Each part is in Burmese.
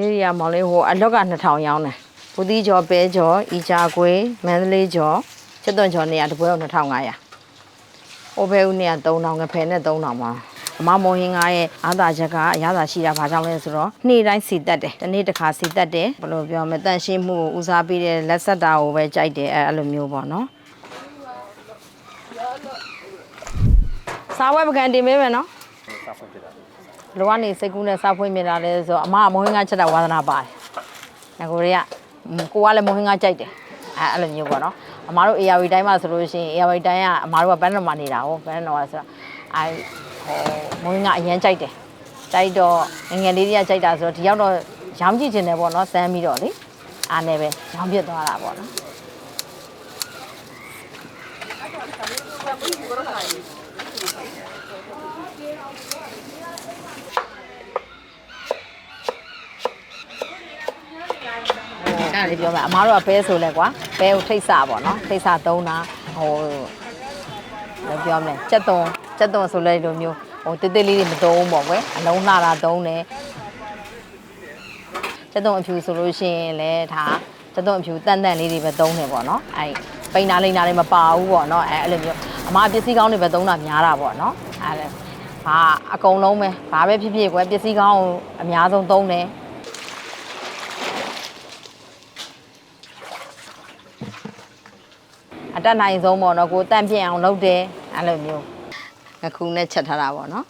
ဈေးရမောင်လေးဟိုအလောက်က2000ရောင်းတယ်ဘူတီကျော်ပဲကျော်ဤကြကွေးမန္တလေးကျော်ချက်သွန်ကျော်နေရတပွဲတော့2500ဟိုဘဲဦးနေရ3000ငဖယ်နဲ့3000ပါအမမော်ဟင်းကားရဲ့အားသာချက်ကအရသာရှိတာဘာကြောင့်လဲဆိုတော့နေ့တိုင်းစီတက်တယ်တစ်နေ့တစ်ခါစီတက်တယ်ဘယ်လိုပြောမလဲတန့်ရှင်းမှုကိုဦးစားပေးတဲ့လက်ဆက်တာကိုပဲကြိုက်တယ်အဲအဲ့လိုမျိုးပေါ့နော်စားဝဲပကံတင်ပေးမယ်နော် လောကနေစိတ်ကူးနဲ့စားဖွင့်မြင်လာလဲဆိုတော့အမကမဟင်းကချက်တာဝါသနာပါတယ်။ငါကိုတွေကကိုကလည်းမဟင်းကကြိုက်တယ်။အဲအဲ့လိုမျိုးပေါ့နော်။အမတို့ ARV တိုင်းမှာဆိုလို့ရှိရင် ARV တိုင်းကအမတို့ကဘန်းတော်မှာနေတာဟုတ်ဘန်းတော်ကဆိုတော့အဲဟိုမဟင်းကအရင်ကြိုက်တယ်။ကြိုက်တော့ငယ်ငယ်လေးတွေကကြိုက်တာဆိုတော့ဒီရောက်တော့ရောင်းကြည့်ခြင်းတယ်ပေါ့နော်စမ်းပြီးတော့လေ။အားနဲ့ပဲရောင်းပြစ်သွားတာပေါ့နော်။ လေးပြောမယ်အမားတို့ကဘဲဆိုလဲကွာဘဲကိုထိတ်ဆပေါ့နော်ထိတ်ဆသုံးတာဟိုလည်းပြောမလဲကြက်သွန်ကြက်သွန်ဆိုလဲလိုမျိုးဟိုတိတိလေးတွေမသုံးဘူးပေါ့ကွယ်အလုံးလှတာသုံးတယ်ကြက်သွန်အဖြူဆိုလို့ရှိရင်လည်းဒါကြက်သွန်အဖြူတန်တန်လေးတွေပဲသုံးတယ်ပေါ့နော်အဲ့ပိန်နာလိန်နာတွေမပါဘူးပေါ့နော်အဲ့အဲ့လိုမျိုးအမားပစ္စည်းကောင်းတွေပဲသုံးတာများတာပေါ့နော်အဲ့ဒါဘာအကုန်လုံးပဲဘာပဲဖြစ်ဖြစ်ကွယ်ပစ္စည်းကောင်းကိုအများဆုံးသုံးတယ် အ တက်နိုင်ဆုံးပေါ့နော်ကိုတန့်ပြင်းအောင်လုပ်တယ်အဲ့လိုမျိုးငခုနဲ့ချက်ထားတာပေါ့နော်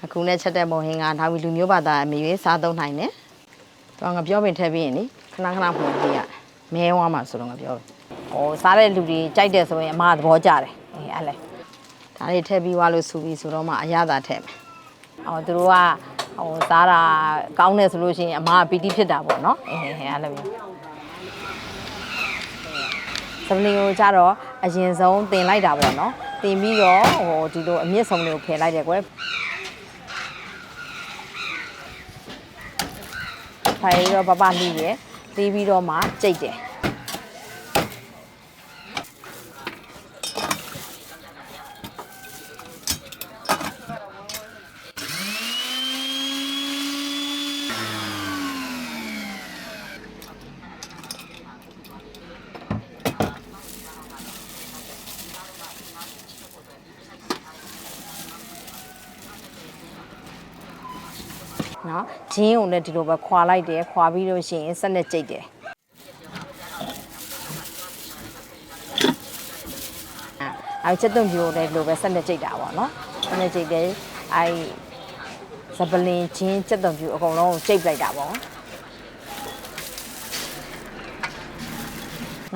ငခုနဲ့ချက်တဲ့မုံဟင်းကဒါဝီလူမျိုးဘာသာအမေရေးစားသုံးနိုင်တယ်သူကငါပြောပင်ထည့်ပြီးရင်လေခဏခဏဖွင့်ပြရမဲဝါမှာဆိုတော့ငါပြောဟိုစားတဲ့လူတွေကြိုက်တယ်ဆိုရင်အမကသဘောကျတယ်အေးအဲ့လေဒါလေးထည့်ပြီးွားလို့စူပြီးဆိုတော့မှအရသာထည့်မယ်အော်သူတို့ကဟိုစားတာကောင်းတယ်ဆိုလို့ရှိရင်အမကပီတိဖြစ်တာပေါ့နော်အေးအဲ့လိုမျိုးစပ လင်ကိုကြတော့အရင်ဆုံးတင်လိုက်တာပေါ့နော်တင်ပြီးတော့ဟိုဒီလိုအမြင့်ဆုံးလေးကိုဖယ်လိုက်တယ်ကွယ်ဖိုင်တော့ပပလိရယ်တီးပြီးတော့မှကြိတ်တယ် နော်ဂျင်းုံနဲ့ဒီလိုပဲခွာလိုက်တယ်ခွာပြီးလို့ရှိရင်ဆက်နဲ့ကြိတ်တယ်အဲချက်သွန်ပြိုလည်းဒီလိုပဲဆက်နဲ့ကြိတ်တာပေါ့နော်ဆက်နဲ့ကြိတ်တယ်အဲစပလင်ချင်းချက်သွန်ပြိုအကုန်လုံးကိုကြိတ်လိုက်တာပေါ့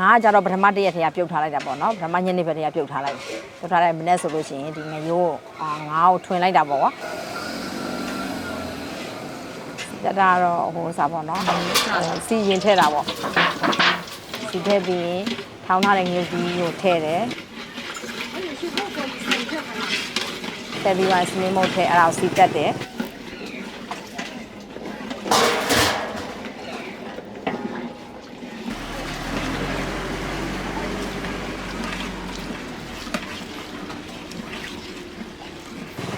ငါကကြတော့ပထမတစ်ရက်တည်းကပြုတ်ထားလိုက်တာပေါ့နော်ပထမညနေဘက်တည်းကပြုတ်ထားလိုက်ပြုတ်ထားလိုက်မနေ့ဆိုလို့ရှိရင်ဒီငရိုးအာငါ့ကိုထွင်လိုက်တာပေါ့ကွာ တတတော့ဟိုစားပေါ့နော်ဟိုစီရင်ထဲတာပေါ့စီထည့်ပြီးရင်ထောင်းထားတဲ့ငရုတ်ကြီးကိုထည့်တယ်ထည့်ပြီးမှစနင်းမုတ်ထည့်အဲ့ဒါကိုစီတက်တယ်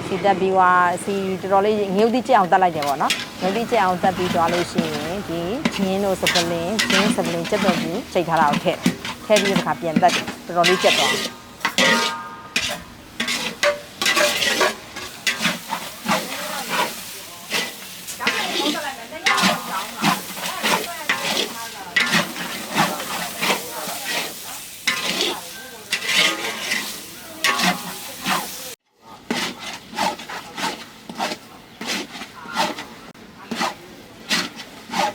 စီတက်ပြီးွားစီတော်တော်လေးငရုတ်တိကျအောင်တက်လိုက်တယ်ပေါ့နော်ငရုတ်တိကျအောင်တက်ပြီးသွားလို့ရှိရင်ဒီဂျင်းတို့စပလင်ဂျင်းစပလင်ချက်တော့ပြီးချိန်ထားတာကိုထည့်ထည့်ပြီးတစ်ခါပြန်တက်တယ်တော်တော်လေးချက်သွားတ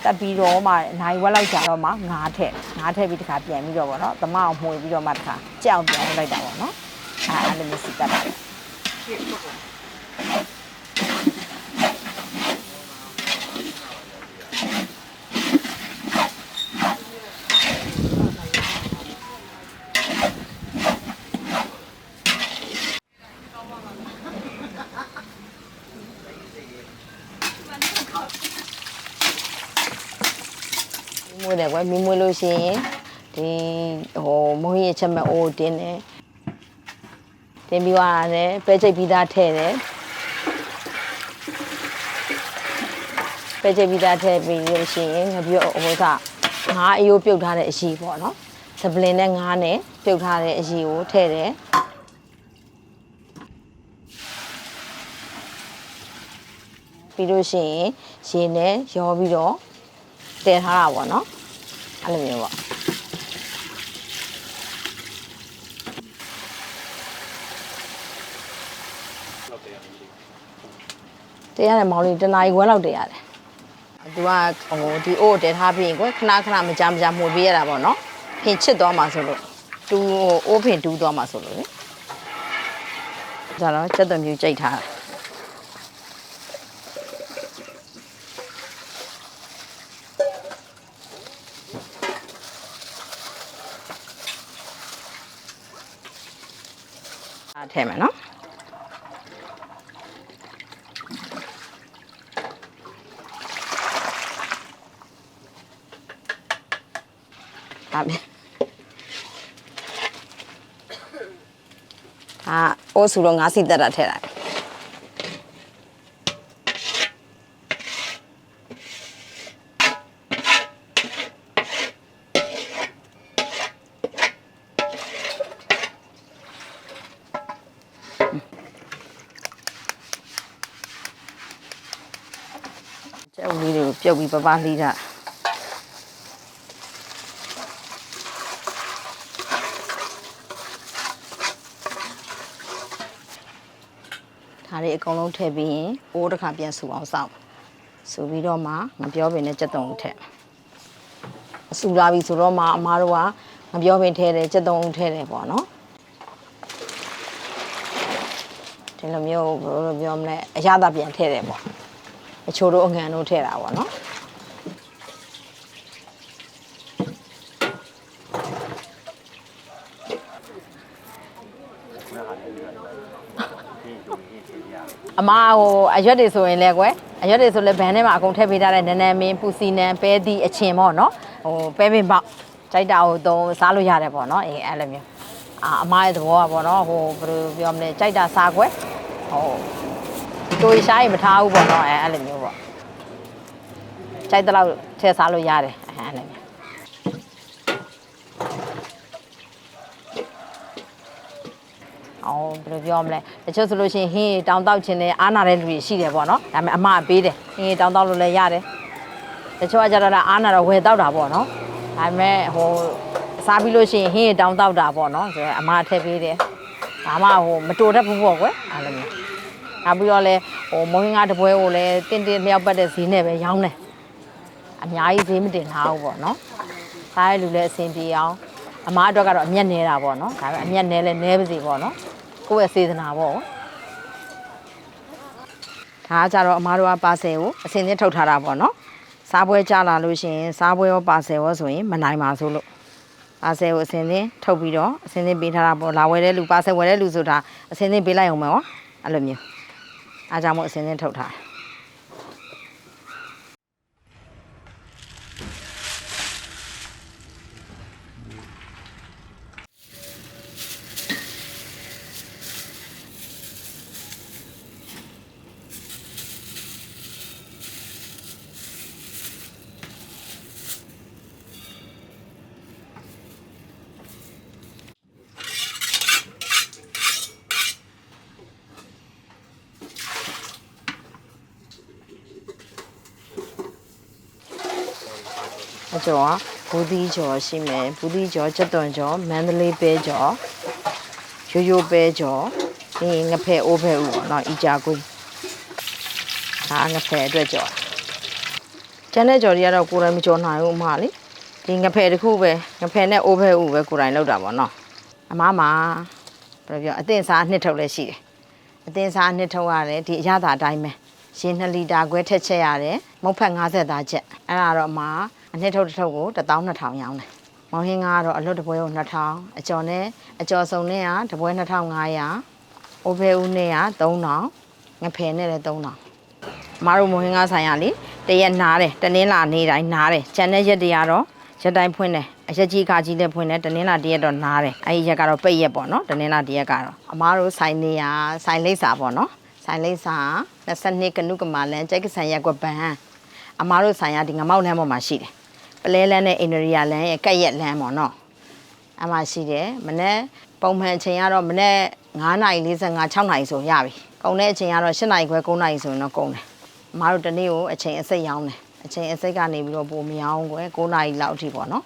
က်ပြီးတော့မှနိုင်ဝက်လောက်ကြာတော့မှငါးထည့်ငါးထည့်ပြီးတစ်ခါပြန်ပြီးတော့ပေါ့နော်သမအောင်မှွေပြီးတော့မှတစ်ခါကြောက်ပြန်လိုက်တာပေါ့နော်အဲအဲ့လိုမျိုးစီတက်တယ်မွေးတယ် ကွယ်မီးမွေးလို့ရှိရင်ဒီဟိုမုံရဲ့ချက်မဲ့အိုးတင်းတယ်တင်ပြီးသွားတယ်ပဲချိတ်ပြီးသားထည့်တယ်ပဲချိတ်ပြီးသားထည့်ပြီးလို့ရှိရင်ငပြောဟိုကငါးအယိုးပြုတ်ထားတဲ့အရှိပေါ့နော်စပလင်နဲ့ငါးနဲ့ပြုတ်ထားတဲ့အရှိကိုထည့်တယ်ပြီးလို့ရှိရင်ရေနဲ့ရောပြီးတော့တည်ထားတာပေါ့နော် အဲ့လိုမျိုးပေါ့တရတယ်မောင်လေးတနားရီခွဲလောက်တရတယ်သူကဟိုဒီအိုးကိုတည်ထားပြီးရင်ကွခဏခဏမကြမကြမှုပေးရတာပေါ့နော်ဖင်ချစ်သွားမှာဆိုလို့တူဟိုအိုးဖင်တူးသွားမှာဆိုလို့လေဒါတော့စက်သွန်ပြူကြိတ်ထားတာအား ထည့်မယ်နော်ဟာပြီဟာအိုးဆူတော့ငါးစီတက်တာထည့်လိုက်ကျု ပ်လေးတွေကိုပြုတ်ပြီးပပလှီးတာဒါတွေအကုန်လုံးထည့်ပြီးရင်အိုးတစ်ခါပြန်ဆူအောင်စောင့်ဆူပြီးတော့မှငပြောပင်နဲ့ကြက်တုံထည့်ဆူလာပြီဆိုတော့မှအမားတို့ကငပြောပင်ထည့်တယ်ကြက်တုံထည့်တယ်ပေါ့နော်ဒီလိုမျိုးဘယ်လိုပြောမလဲအရသာပြန်ထည့်တယ်ပေါ့ အချို့တို့အငံတို့ထည့်တာပေါ့နော်အမဟိုအရွက်တွေဆိုရင်လဲကွယ်အရွက်တွေဆိုလဲဘန်ထဲမှာအကုန်ထည့်ပေးထားတဲ့နန်းနန်းမင်းပူစီနန်းပဲသီးအချင်ပေါ့နော်ဟိုပဲပင်ပေါက်ကြိုက်တာဟိုသုံးစားလို့ရတယ်ပေါ့နော်အေးအဲ့လိုမျိုးအာအမရဲ့သဘောကပေါ့နော်ဟိုဘယ်လိုပြောမလဲကြိုက်တာစားကွယ်ဟို တိုးရှားရင်မထားဘူးပေါ့နော်အဲအဲ့လိုမျိုးပေါ့ကြိုက်တဲ့လောက်ထည့်စားလို့ရတယ်အဲ့လိုမျိုးအောင်ဘယ်လိုပြောမလဲတချို့ဆိုလို့ရှိရင်ဟင်းတောင်တောက်ခြင်းနဲ့အားနာတဲ့လူတွေရှိတယ်ပေါ့နော်ဒါပေမဲ့အမကပေးတယ်ဟင်းတောင်တောက်လို့လည်းရတယ်တချို့ကကြတော့လည်းအားနာတော့ဝယ်တောက်တာပေါ့နော်ဒါပေမဲ့ဟိုစားပြီးလို့ရှိရင်ဟင်းတောင်တောက်တာပေါ့နော်ဆိုတော့အမထည့်ပေးတယ်ဒါမှဟိုမတူတတ်ဘူးပေါ့ကွယ်အဲ့လိုမျိုး နောက်ပြီးတော့လဲဟိုမုံဟင်းကားတစ်ပွဲကိုလည်းတင်းတင်းလျောက်ပတ်တဲ့ဈေးနဲ့ပဲရောင်းတယ်အများကြီးဈေးမတင်ထားဘူးပေါ့နော်စားရလူလည်းအဆင်ပြေအောင်အမအတွက်ကတော့အမျက်နေတာပေါ့နော်ဒါပေမဲ့အမျက်နဲလဲနဲပါစေပေါ့နော်ကိုယ့်ရဲ့စေတနာပေါ့ဒါကကြတော့အမားတို့ကပါဆယ်ကိုအစင်းစင်းထုတ်ထားတာပေါ့နော်စားပွဲကြလာလို့ရှိရင်စားပွဲရောပါဆယ်ရောဆိုရင်မနိုင်ပါဆိုလို့ပါဆယ်ကိုအစင်းစင်းထုတ်ပြီးတော့အစင်းစင်းပေးထားတာပေါ့လာဝယ်တဲ့လူပါဆယ်ဝယ်တဲ့လူဆိုတာအစင်းစင်းပေးလိုက်အောင်မယ်ဟောအဲ့လိုမျိုး အားကြောင့်မို့အစင်းစင်းထုတ်ထားတယ် အကျော်ကဘူးသီးကျော်ရှိမယ်ဘူးသီးကျော်ချက်သွန်ကျော်မန္တလေးပဲကျော်ရိုးရိုးပဲကျော်ပြီးရင်ငဖဲအိုးဖဲဥပေါ့နော်ဤကြကွေးဒါငဖဲအတွက်ကျော်ကျန်တဲ့ကျော်တွေကတော့ကိုယ်တိုင်မကျော်နိုင်ဘူးအမလေးဒီငဖဲတစ်ခုပဲငဖဲနဲ့အိုးဖဲဥပဲကိုယ်တိုင်လောက်တာပေါ့နော်အမမှာဘယ်လိုပြောအသင့်စားနှစ်ထုတ်လည်းရှိတယ်အသင့်စားနှစ်ထုတ်ရတယ်ဒီအရသာအတိုင်းပဲ ရေ2လီတာခွဲထက်ချက်ရတယ်မုတ်ဖက်50သားချက်အဲ့ဒါတော့အမအနှစ်ထုတ်တစ်ထုတ်ကို12000ရောင်းတယ်မောင်ဟင်းကားကတော့အလွတ်တစ်ပွဲကို2000အကျော်နဲ့အကျော်စုံနဲ့ကတစ်ပွဲ2500အိုးဖဲဦးနဲ့က3000ငဖဲနဲ့လည်း3000အမတို့မဟင်းကားဆိုင်ရလေတရက်နားတယ်တနင်္လာနေ့တိုင်းနားတယ်ကျန်တဲ့ရက်တွေကတော့ရက်တိုင်းဖွင့်တယ်အရက်ကြီးကကြီးလည်းဖွင့်တယ်တနင်္လာတရက်တော့နားတယ်အဲဒီရက်ကတော့ပိတ်ရက်ပေါ့နော်တနင်္လာတရက်ကတော့အမတို့ဆိုင်နေရဆိုင်လိပ်စာပေါ့နော်ဆိုင်လိပ်စာ 22ကနုကမာလန်ကျိုက်ကဆန်ရက်ကွက်ဘန်အမားတို့ဆိုင်ရဒီငမောက်လမ်းပေါ်မှာရှိတယ်ပလဲလန်းနဲ့အိန္ဒရိယလမ်းရဲ့ကက်ရက်လမ်းပေါ့နော်အမှရှိတယ်မနေ့ပုံမှန်အချိန်ကတော့မနေ့9:45 6နာရီဆိုရပြီကုန်တဲ့အချိန်ကတော့8နာရီခွဲ9နာရီဆိုရင်တော့ကုန်တယ်အမားတို့တနေ့ကိုအချိန်အစိတ်ရောင်းတယ်အချိန်အစိတ်ကနေပြီးတော့ပိုမရောင်းကွယ်9နာရီလောက်အထိပေါ့နော်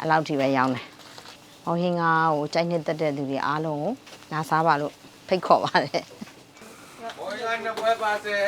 အဲ့လောက်အထိပဲရောင်းတယ်။မောင်ဟင်းကားကိုကြိုက်နှစ်သက်တဲ့လူတွေအားလုံးကိုနားစားပါလို့ဖိတ်ခေါ်ပါတယ် ဘောရနှစ်ပွဲပါစေ